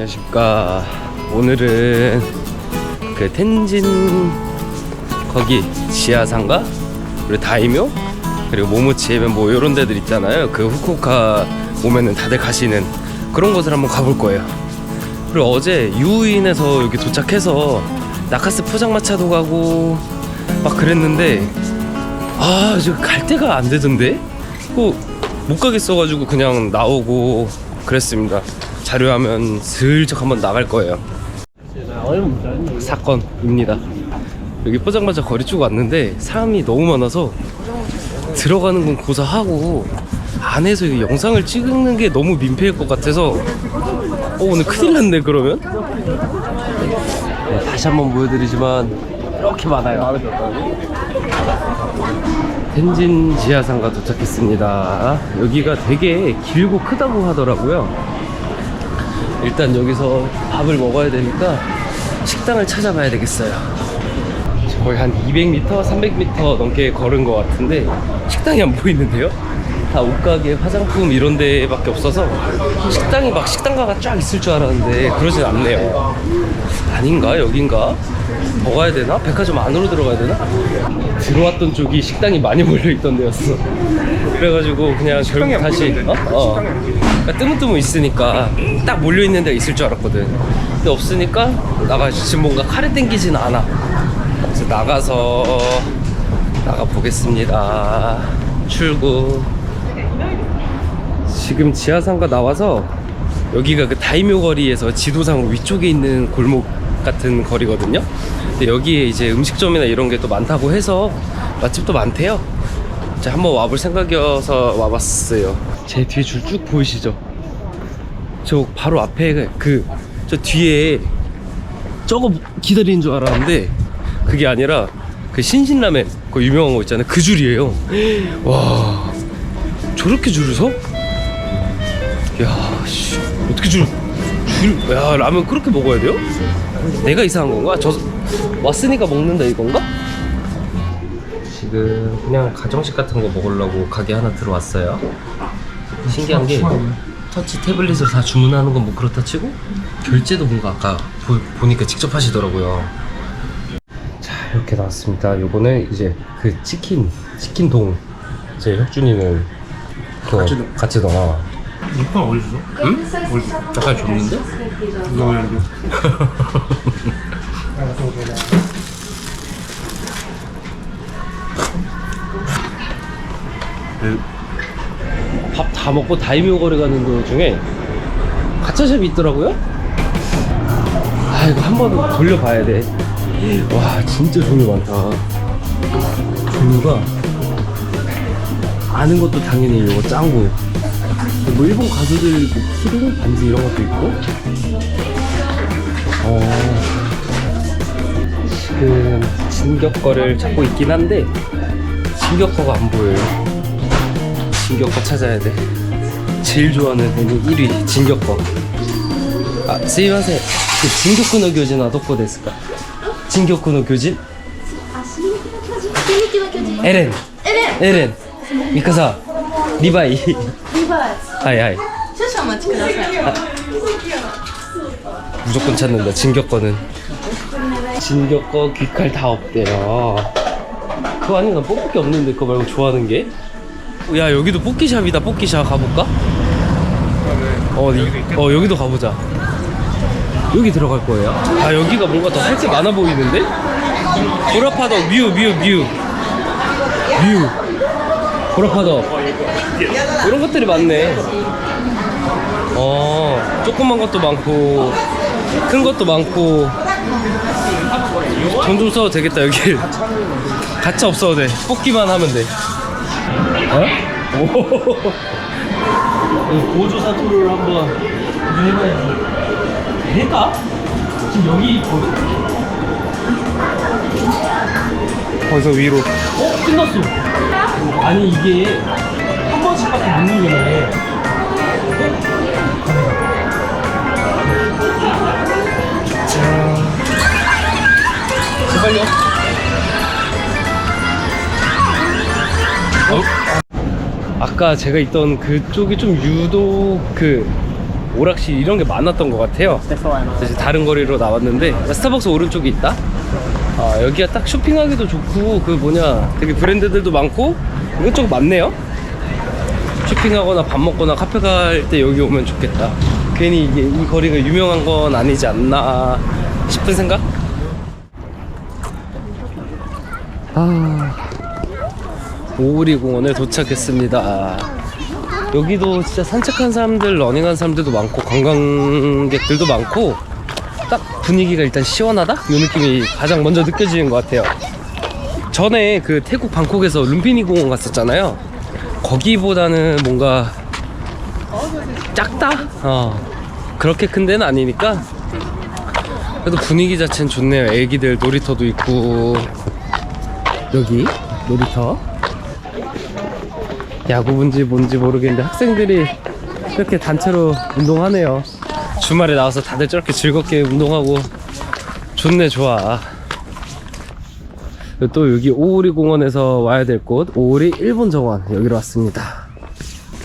안녕하십니까. 오늘은 그 텐진 거기 지하상가 그리고 다이묘 그리고 모모치에면 뭐 이런 데들 있잖아요. 그 후쿠오카 오면은 다들 가시는 그런 곳을 한번 가볼 거예요. 그리고 어제 유인에서 여기 도착해서 나카스 포장마차도 가고 막 그랬는데 아 지금 갈 데가 안 되던데? 그못 가겠어가지고 그냥 나오고 그랬습니다. 자료하면 슬쩍 한번 나갈 거예요. 사건입니다. 여기 포장마차 거리 쭉 왔는데 사람이 너무 많아서 들어가는 건 고사하고 안에서 이 영상을 찍는 게 너무 민폐일 것 같아서 어, 오늘 큰일 났네 그러면 네, 다시 한번 보여드리지만 이렇게 많아요 텐진 지하상가 도착했습니다 여기가 되게 길고 크다고 하더라고요 일단 여기서 밥을 먹어야 되니까 식당을 찾아봐야 되겠어요 거의 한 200m, 300m 넘게 걸은 것 같은데 식당이 안 보이는데요? 다 옷가게, 화장품 이런 데밖에 없어서 식당이 막 식당가가 쫙 있을 줄 알았는데 그러진 않네요. 아닌가? 여긴가? 더 가야 되나? 백화점 안으로 들어가야 되나? 들어왔던 쪽이 식당이 많이 몰려있던 데였어. 그래가지고 그냥 결국 다시 어? 어. 그러니까 뜨문뜨문 있으니까 딱 몰려있는 데가 있을 줄 알았거든. 근데 없으니까 나가 지금 뭔가 칼에 땡기진 않아. 그래서 나가서 나가 보겠습니다. 출구. 지금 지하상가 나와서 여기가 그 다이묘 거리에서 지도상 위쪽에 있는 골목 같은 거리거든요. 근데 여기에 이제 음식점이나 이런 게 또 많다고 해서 맛집도 많대요. 자, 한번 와볼 생각이어서 와봤어요. 제 뒤에 줄 쭉 보이시죠? 저 바로 앞에 그 저 뒤에 저거 기다리는 줄 알았는데 그게 아니라 그 신신라멘 그 유명한 거 있잖아요 그 줄이에요 와 저렇게 줄을 서? 야 씨, 어떻게 줄, 줄, 야 라면 그렇게 먹어야 돼요? 내가 이상한 건가? 저 왔으니까 먹는다 이건가? 지금 그냥 가정식 같은 거 먹으려고 가게 하나 들어왔어요. 신기한 게 터치 태블릿으로 다 주문하는 건 뭐 그렇다 치고 결제도 뭔가 아까 보, 보니까 직접 하시더라고요. 자 이렇게 나왔습니다. 요거는 이제 그 치킨 치킨동. 제 혁준이는 그거 같이- 같이 넣어 육판 어디 있어? 응? 약간 줬는데? 너 여기. 밥 다 먹고 다이묘 거리 가는 도중에 가차샵이 있더라고요? 아 이거 한 번 돌려봐야 돼 와 진짜 종류 많다. 종류가 아는 것도 당연히 이거 짱구. 뭐 일본 가수들 뭐 키링 반지 이런 것도 있고. 어. 지금 진격거를 찾고 있긴 한데 진격거가 안 보여요 진격과 찾아야 돼. 제일 좋아하는 메뉴 1위 진격과. 아, 쓰이마세. 그 진격군의 교진 아도코 됐을까? 진격군의 교진? 에렌. 에렌. 에렌. 미카사. 리바이. 리바이. 아이 하이. 무조건 찾는다. 진격거는. 진격거 귀칼 다 없대요. 그거 아니면 난게 없는데 그거 말고 좋아하는 게? 야 여기도 뽑기샵이다. 뽑기샵 가볼까? 어, 이, 어 여기도 가보자. 여기 들어갈 거예요. 아 여기가 뭔가 더 할 게 많아 보이는데? 보라파덕 뮤뮤 뮤 뮤. 보라파덕. 이런 것들이 많네. 어 조그만 것도 많고 큰 것도 많고 돈 좀 써도 되겠다 여기 가차 없어도 돼 뽑기만 하면 돼 어? 오 보조 사토를 한번 해봐야지 될까? 지금 여기 있거든? 거기서 위로 어? 끝났어 아니 이게 한 번씩밖에 못 누르네 아까 제가 있던 그쪽이 좀 유독 그 오락실 이런 게 많았던 것 같아요. 그래서 다른 거리로 나왔는데 스타벅스 오른쪽에 있다. 아 여기가 딱 쇼핑하기도 좋고 그 뭐냐 되게 브랜드들도 많고 이것저것 많네요. 쇼핑하거나 밥 먹거나 카페 갈 때 여기 오면 좋겠다. 괜히 이게 이 거리가 유명한 건 아니지 않나 싶은 생각? 아 오우리 공원에 도착했습니다. 여기도 진짜 산책한 사람들, 러닝한 사람들도 많고 관광객들도 많고 딱 분위기가 일단 시원하다? 이 느낌이 가장 먼저 느껴지는 것 같아요. 전에 그 태국 방콕에서 룸피니 공원 갔었잖아요. 거기보다는 뭔가 작다? 어 그렇게 큰 데는 아니니까 그래도 분위기 자체는 좋네요. 애기들 놀이터도 있고 여기 놀이터 야구분지 뭔지 모르겠는데 학생들이 이렇게 단체로 운동하네요. 주말에 나와서 다들 저렇게 즐겁게 운동하고 좋네 좋아. 또 여기 오우리 공원에서 와야 될 곳 오우리 일본 정원 여기로 왔습니다.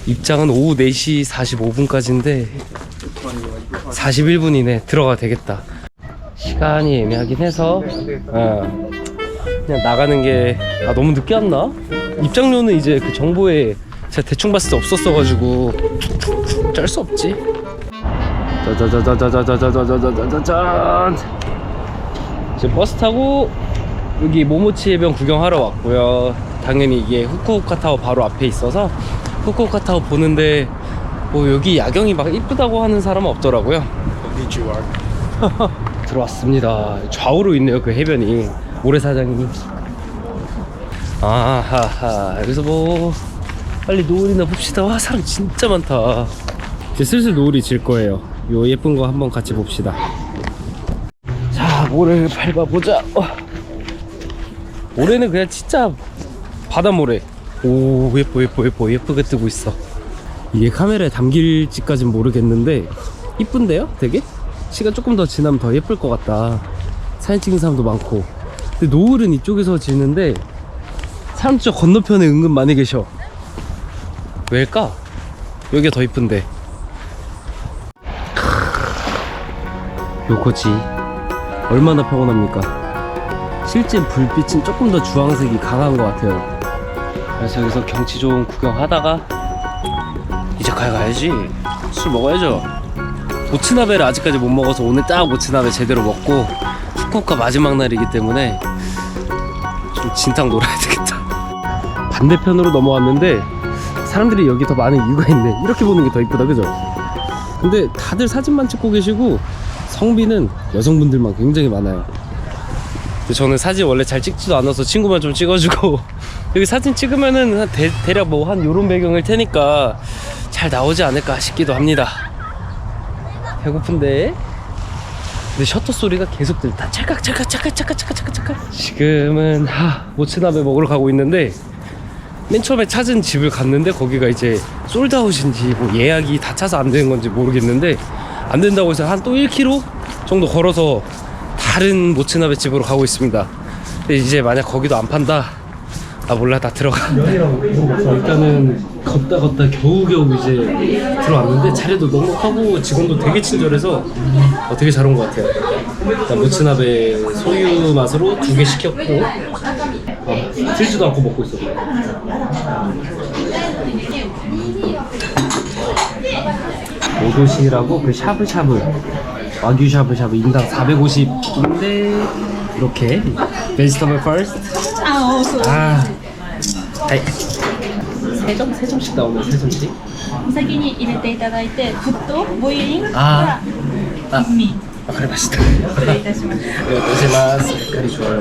입장은 오후 4시 45분까지인데 41분이네 들어가 되겠다. 시간이 애매하긴 해서 어, 그냥 나가는 게 아, 너무 늦게 왔나? 입장료는 이제 그 정보에 제가 대충 봤을 때 없었어가지고 짤 수 없지. 짜자자자자자자자자자자잔. 이제 버스 타고 여기 모모치 해변 구경하러 왔고요. 당연히 이게 후쿠오카 타워 바로 앞에 있어서 후쿠오카 타워 보는데 뭐 여기 야경이 막 이쁘다고 하는 사람은 없더라고요. 들어왔습니다. 좌우로 있네요 그 해변이 모래사장이. 아하하 여기서 뭐 빨리 노을이나 봅시다. 와 사람 진짜 많다. 이제 슬슬 노을이 질 거예요. 요 예쁜 거 한번 같이 봅시다. 자 모래를 밟아보자. 어. 모래는 그냥 진짜 바다 모래. 오 예뻐 예뻐 예뻐 예쁘게 뜨고 있어. 이게 카메라에 담길지까진 모르겠는데 이쁜데요? 되게? 시간 조금 더 지나면 더 예쁠 것 같다. 사진 찍는 사람도 많고. 근데 노을은 이쪽에서 지는데 사람 저 건너편에 은근 많이 계셔. 왜일까? 여기가 더 이쁜데. 요거지. 얼마나 평온합니까? 실제 불빛은 조금 더 주황색이 강한 것 같아요. 그래서 여기서 경치 좋은 구경하다가 이제 가야 가야지. 술 먹어야죠. 모츠나베를 아직까지 못 먹어서 오늘 딱 모츠나베 제대로 먹고 후쿠오카 마지막 날이기 때문에 좀 진탕 놀아야 되겠다. 반대편으로 넘어왔는데 사람들이 여기 더 많은 이유가 있네. 이렇게 보는 게 더 이쁘다, 그죠? 근데 다들 사진만 찍고 계시고 성비는 여성분들만 굉장히 많아요. 저는 사진 원래 잘 찍지도 않아서 친구만 좀 찍어주고 여기 사진 찍으면은 한 대, 대략 뭐 한 요런 배경일 테니까 잘 나오지 않을까 싶기도 합니다. 배고픈데 근데 셔터 소리가 계속 들다 찰칵 찰칵 찰칵 찰칵 찰칵 찰칵 지금은 하 모츠나베 먹으러 가고 있는데 맨 처음에 찾은 집을 갔는데 거기가 이제 솔드아웃인지 뭐 예약이 다 차서 안 되는 건지 모르겠는데 안 된다고 해서 한 또 1km 정도 걸어서 다른 모츠나베 집으로 가고 있습니다. 근데 이제 만약 거기도 안 판다 아 몰라 다 들어가. 일단은 걷다 걷다 겨우겨우 이제 들어왔는데 자리도 넉넉하고 직원도 되게 친절해서 어, 되게 잘 온 것 같아요. 일단 모츠나베 소유 맛으로 두 개 시켰고 어, 틀지도 않고 먹고 있어 오도시라고 그 샤브샤브 와규 샤브샤브 인당 450인데 이렇게 베지터블 퍼스트 아, 하이. 세 점? 세 점씩 나오네, 세 점씩? お先に入れていただいて沸騰ボイリングああ金味わかりました。失礼いたします 네, 고생하셨습니다. 색깔이 좋아요.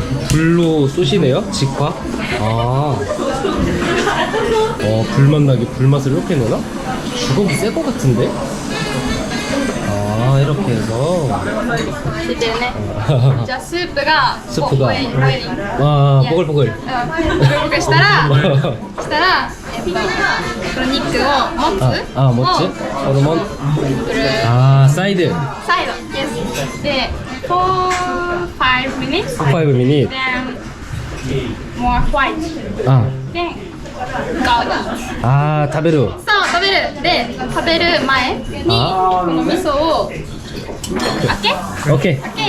불로 쏘시네요 직화 아 어, 불맛 나게 불맛을 이렇게 내나? 주걱이 새 거 같은데? 아 이렇게 해서 知ってるねじゃあスープがスープがボイリンボイリン 와 보글보글 うんボクボクしたらしたらえっとこの肉を持つ 아, 아 뭐지? を 호르몬 くる 아 사이드 サイド yes で for five minutes. Five minutes. Then more white. あ Then go eat. あー食べるそう食べるで食べる前にこの味噌を開け OK OK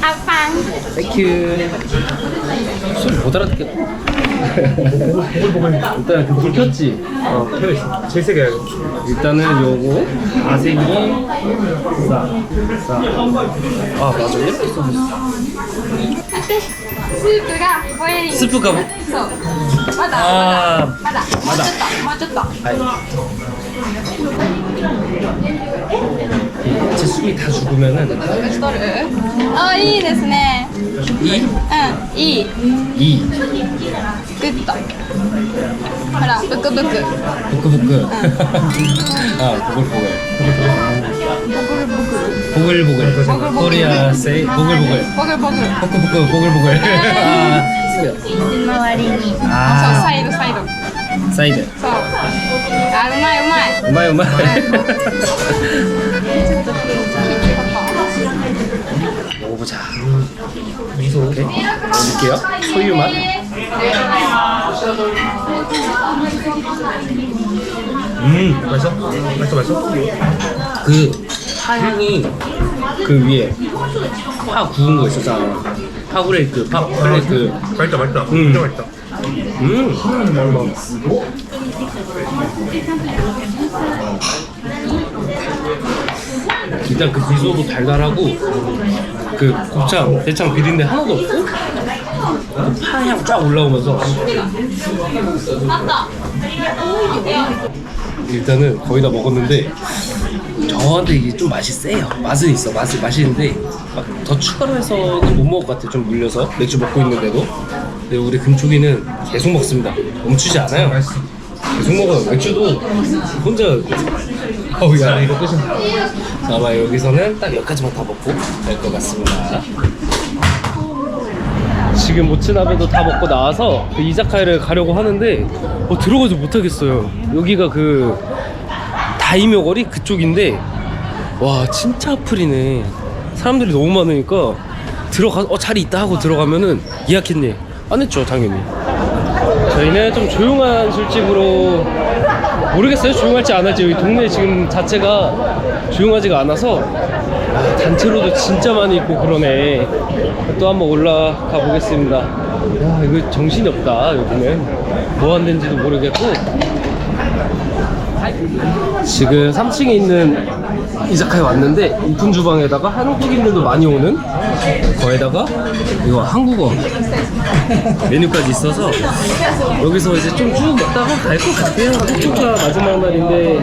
have fun. Thank you それボタラだけ 일단 그 불 켰지? 어, 켜있어. 제일 세게 해야겠다. 일단은 요거 아생이 싸싸아 맞아 이렇게 써있어 でスープがボイリング 스프가 そうまだあまだまだもうちょっともうちょっと 제 숨이 다 죽으면은 打ち取るあいいですね 이 うんいい 이 グッとほらブクブク 부끄부끄 아 보글보글 보글보글 코리아 세이 보글보글 ボグボグ 부끄부끄 보글보글 아 쓰려 周りにそう 아 サイドサイド 사이드 そうあうまいうまい 우마이 우마이 먹어보자 미소. 오케이 먹을게요 소유 맛 음, 맛있어? 맛있어, 맛있어? 그 파향이 그 위에 파 구운 거 있었잖아. 파브레이크, 파 플레이크. 맛있다, 맛있다. 음. 진짜 맛있다. 음. 일단 그 미소도 달달하고 그 곱창, 대창 비린내 하나도 없고 그파 향 쫙 올라오면서 일단은 거의 다 먹었는데 저한테 이게 좀 맛이 세요. 맛은 있어. 맛은 맛있는데 막 더 추가로 해서는 못 먹을 것 같아. 좀 물려서 맥주 먹고 있는데도. 근데 우리 금쪽이는 계속 먹습니다. 멈추지 않아요. 계속 먹어요. 맥주도 혼자 어우 야 이거 끝이야. 자, 아마 여기서는 딱 여기까지만 다 먹고 될 것 같습니다. 지금 모츠나베도 다 먹고 나와서 그 이자카야를 가려고 하는데 어, 들어가지 못하겠어요. 여기가 그 다이묘 거리 그쪽인데 와 진짜 풀이네. 사람들이 너무 많으니까 들어가 어 자리 있다 하고 들어가면은 예약했네. 안 했죠 당연히. 저희는 좀 조용한 술집으로 모르겠어요 조용할지 안 할지 여기 동네 지금 자체가 조용하지가 않아서 아, 단체로도 진짜 많이 있고 그러네. 또 한번 올라가 보겠습니다. 야 이거 정신이 없다 여기는 뭐한 데인지도 모르겠고. 지금 3층에 있는 이자카에 왔는데 오픈 주방에다가 한국인들도 많이 오는 거에다가 이거 한국어 메뉴까지 있어서 여기서 이제 좀 쭉 먹다가 갈 것 같아요. 후추가 마지막 날인데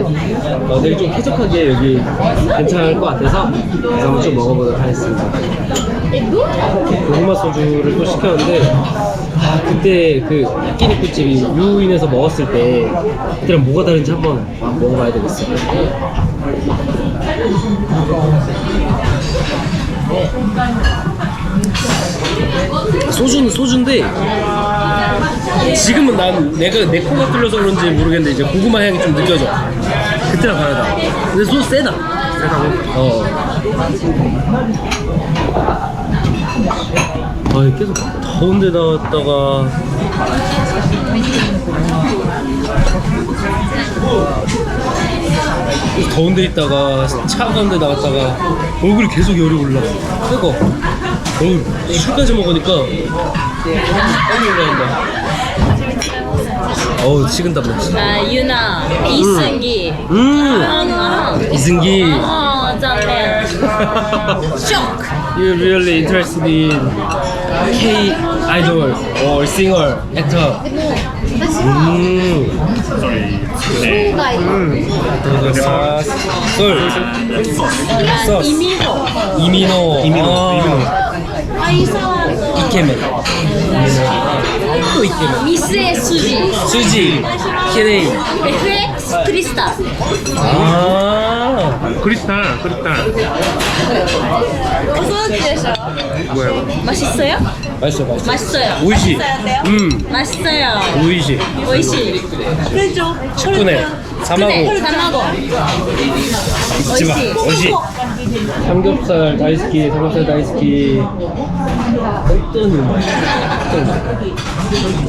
어, 내일 좀 쾌적하게 여기 괜찮을 것 같아서 그래서 한번 좀 먹어보도록 하겠습니다. 고구마 소주를 또 시켰는데 아, 그때 그 야끼니쿠 집이 유인에서 먹었을 때 그때랑 뭐가 다른지 한번 먹어봐야 되겠어. 소주는 소주인데 지금은 난 내가 내 코가 뚫려서 그런지 모르겠는데 이제 고구마 향이 좀 느껴져. 그때랑 다르다. 근데 소주 세다. 세다고? 어. 아, 계속 더운 데 나왔다가 더운 데 있다가 차가운 데 나갔다가 얼굴이 계속 열이 올라. 뜨거. 어, 술까지 먹으니까 빨리 올라간다. 어우, 식은땀 나지. 아, 유나, 이승기. 음, 아, 이승기. 어, 짠네. You really interested in K idol or singer, actor? 음. 솔. 소. 이미호. 이민호. 이민호. 이민호. 아, 이 사람. 이케멘. 또 있겠네. 店筋 수지, 키레이. FX 크리스탈 아, 크리스탈 크리스탈 고소하지 되셔 뭐야 맛있어요? 맛있어, 맛있어. 맛있어요 오이시. 맛있어요? 음, 맛있어요 오이시. 오이시 그죠? 축구네. 사마고. 사마고 마. 오이시. 삼겹살 다이스키, 삼겹살 다이스키. 어떤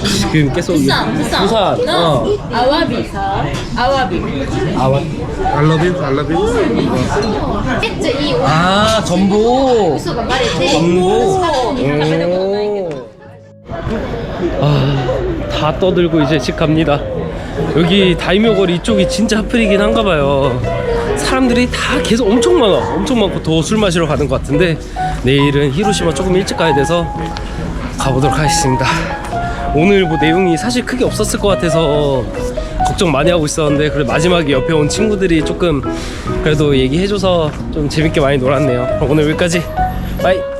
지금 계속 부산, 부산. 부산. 어. 아와비. 아와비. 아와. 알러뷰, 알러뷰. 세트 이 오. 아 전보. 수가 말했지. 전보. 오. 아다 떠들고 이제 집 갑니다. 여기 다이묘 거리 이쪽이 진짜 하필이긴 한가 봐요. 사람들이 다 계속 엄청 많아. 엄청 많고 더 술 마시러 가는 것 같은데 내일은 히로시마 조금 일찍 가야 돼서 가보도록 하겠습니다. 오늘 뭐 내용이 사실 크게 없었을 것 같아서 걱정 많이 하고 있었는데 그래 마지막에 옆에 온 친구들이 조금 그래도 얘기해줘서 좀 재밌게 많이 놀았네요. 오늘 여기까지. 바이.